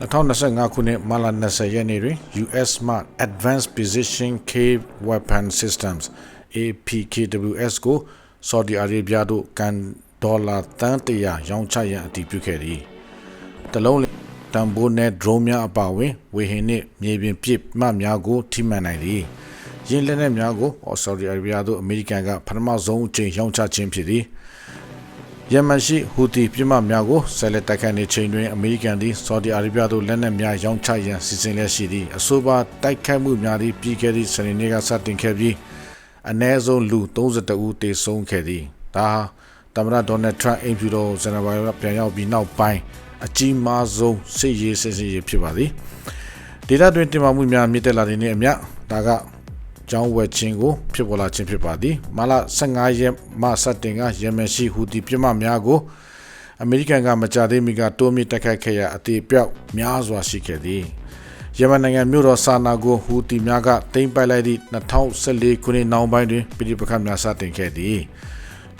2025ခုနှစ်မလ20ရက်နေ့တွင် US မှ Advanced Precision K Weapon Systems APKWS ကို Saudi Arabia တို့ကန်ဒေါ်လာတန်တရာရောင်းချရန်အတည်ပြုခဲ့သည်။တလုံးတန်ဖိုးနဲ့ drone များအပါအဝင်ဝေဟင်နှင့်မြေပြင်ပစ်မှတ်များကိုထိမှန်နိုင်သည်။ရင်းလက်နက်များကို Saudi Arabia တို့အမေရိကန်ကပထမဆုံးအကြိမ်ရောင်းချခြင်းဖြစ်သည်။ ယမန်ရှိဟူတီပြစ်မှတ်များကိုဆက်လက်တိုက်ခိုက်နေချိန်တွင်အမေရိကန်သည်ဆော်ဒီအာရေဗျသို့လက်နက်များရောင်းချရန်စီစဉ်လျက်ရှိသည့်အဆိုပါတိုက်ခိုက်မှုများသည့်ပြီးခဲ့သည့်စနေနေ့ကစတင်ခဲ့ပြီးအ ਨੇ ဆုံးလူ32ဦးသေဆုံးခဲ့သည်ဒါဟာသမ္မတဒေါ်နယ်ထရန့်အိမ်ဖြူတော်ဇန်နဝါရီလပြန်ရောက်ပြီးနောက်ပိုင်းအကြီးမားဆုံးစစ်ရေးစစ်စစ်ရေးဖြစ်ပါသည်ဒေသတွင်းတင်မာမှုများမြင့်တက်လာတဲ့နေ့အမျှဒါက ကျောင်းဝယ်ခြင်းကိုဖြစ်ပေါ်လာခြင်းဖြစ်ပါသည်မလ15ရက်မှစတင်ကယမန်ရှိဟူတီပြစ်မှတ်များကိုအမေရိကန်ကမကြသေးမီကတိုးမြင့်တိုက်ခိုက်ခဲ့ရာအသေးပြောက်များစွာရှိခဲ့သည်ယမန်နိုင်ငံမြို့တော်ဆာနာကိုဟူတီများကတိမ့်ပိုက်လိုက်သည့်2014ခုနှစ်နောက်ပိုင်းတွင်ပြည်ပခတ်များစတင်ခဲ့သည်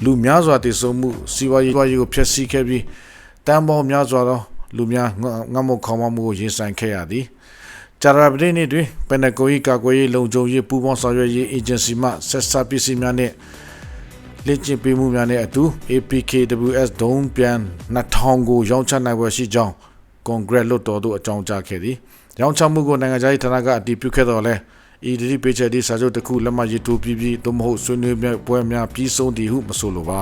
လူများစွာတည်ဆုံမှုစီးပွားရေးကိုဖျက်ဆီးခဲ့ပြီးတန်ပေါင်းများစွာသောလူများငတ်မခေါင်းမမှုကိုရင်ဆိုင်ခဲ့ရသည် ဂျာရာပဒေနေ့တွင်ပန်နကိုကြီးကာကွယ်ရေးလုံခြုံရေးပူးပေါင်းဆောင်ရွက်ရေးအေဂျင်စီမှဆက်စပ်ပစ္စည်းများနှင့်လက်ကျင့်ပေးမှုများနဲ့အတူ APKWS ဒုံးပြန်2000ကိုရောင်းချနိုင်ပွဲရှိကြောင်းကွန်ဂရက်လွှတ်တော်သို့အကြောင်းကြားခဲ့သည်။ရောင်းချမှုကိုနိုင်ငံခြားရေးဌာနကအတည်ပြုခဲ့တော်လဲဤဒီပေးချက်ဒီစာချုပ်တစ်ခုလက်မှတ်ရေးထိုးပြီးပြီးသို့မဟုတ်ဆွေးနွေးပွဲများပြီးဆုံးသည်ဟုမဆိုလိုပါ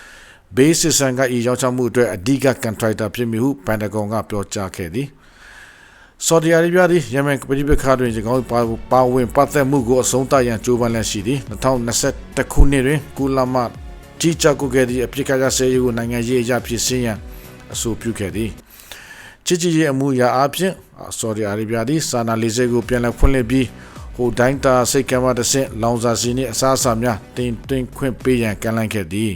။ basis ဆန်ကဤရောင်းချမှုအတွက်အဓိက contractor ဖြစ်မည်ဟုပန်တဂွန်ကပြောကြားခဲ့သည်။ ဆော်ဒီအာရေဗျသည်ယမန်ပြည်ပခါတွင်၎င်းပါဝင်ပတ်သက်မှုကိုအဆုံးသတ်ရန်ကြိုးပမ်းလျက်ရှိသည်2021ခုနှစ်တွင်ကုလမကြီးကြပ်ကုခဲ့သည့်အပြစ်ကကြဆဲရေးကိုနိုင်ငံရေးအရာဖြစ်စင်းရန်အဆိုပြုခဲ့သည်ချစ်ချစ်ရဲ့အမှုရာအဖြစ်ဆော်ဒီအာရေဗျသည်စာနာလေးစိတ်ကိုပြန်လည်ဖွင့်လှစ်ပြီးဟိုတိုင်းတာစိတ်ကမ်းမတဆင့်လောင်စာစီနှင့်အစားအစာများတင်သွင်းခွင့်ပေးရန်ကမ်းလှမ်းခဲ့သည်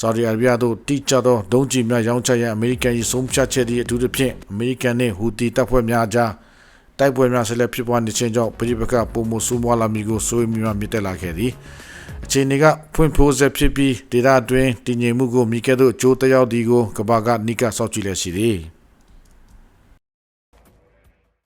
ဆော်ဒီအာရေဗျသို့တိကျသောဒုံးကျည်များရောင်းချရန်အမေရိကန်၏ဆုံးဖြတ်ချက်သည့်အထူးသဖြင့်အမေရိကန်နှင့်ဟူတီတပ်ဖွဲ့များကြားတိုက်ပွဲများဆက်လက်ဖြစ်ပွားနေခြင်းကြောင့်ပြည်ပကပုံမှုဆူမွာလာမီကိုစိုးရိမ်များမြင့်တက်လာခဲ့သည်အခြေအနေကဖွင့်ဖိုးဆက်ဖြစ်ပြီးဒေသအတွင်းတည်ငြိမ်မှုကိုမိကဲ့သို့ကြိုးတက်ရောက်သည်ကိုကဘာကနိကဆောက်ကြည့်လက်ရှိသည်